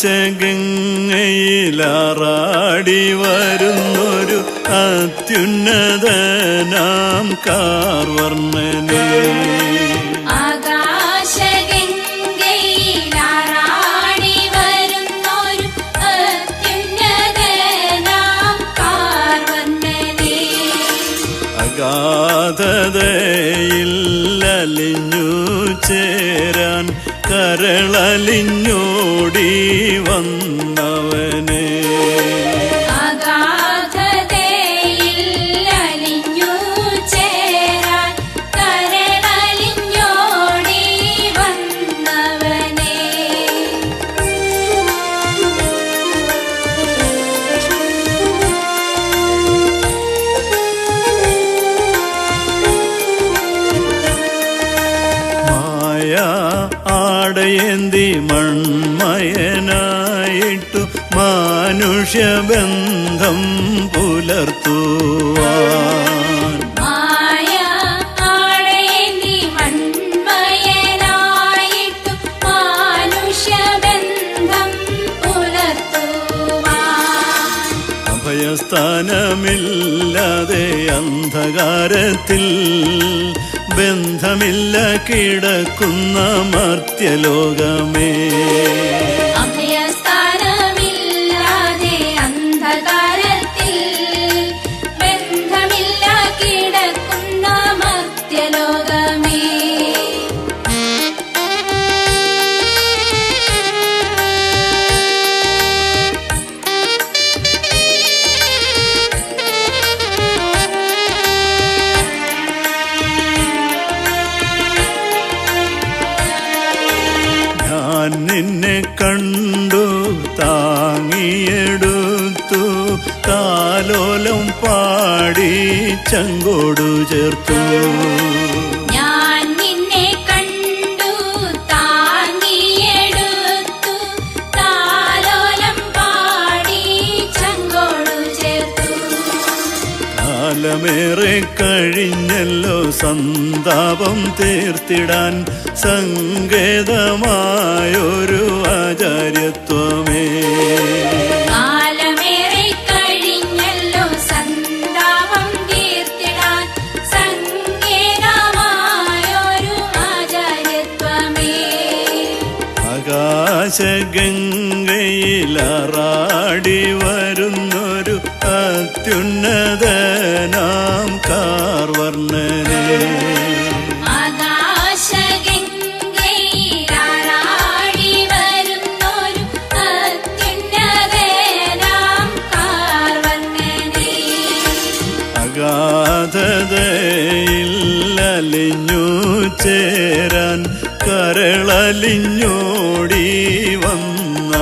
ആകാശഗംഗയിലാറാടി വരുന്നൊരു അത്യുന്നതനാം കാർവർണനെ. അഗാധതയിൽ അലിഞ്ഞു ചേരാൻ കരളലിഞ്ഞോടി വന്നവനെ ആടയേന്തി മൺമയനായിട്ടു മനുഷ്യബന്ധം പുലർത്തുവാൻ. മായ ആടേന്തി മൺമയനായിട്ടു മാനുഷ്യബന്ധം പുലർത്തുവാൻ. അഭയസ്ഥാനമില്ലാതെ അന്ധകാരത്തിൽ ബന്ധമില്ല കിടക്കുന്ന മർത്യലോകമേ. നിന്നെ കണ്ടു താങ്ങിയെടുത്തു. കാലോലം പാടി ചങ്കോടു ചേർത്തു. കാലമേറെ കഴിഞ്ഞല്ലോ സന്താപം തീർത്തിടാൻ സങ്കേതമായൊരു ആചാര്യത്വമേ. ആകാശഗംഗയിലറാടി വരുന്നൊരു അത്യുന്നതനാം കാർവർണനെ. അലിഞ്ഞു ചേരാൻ കരളലിഞ്ഞോടി വന്ന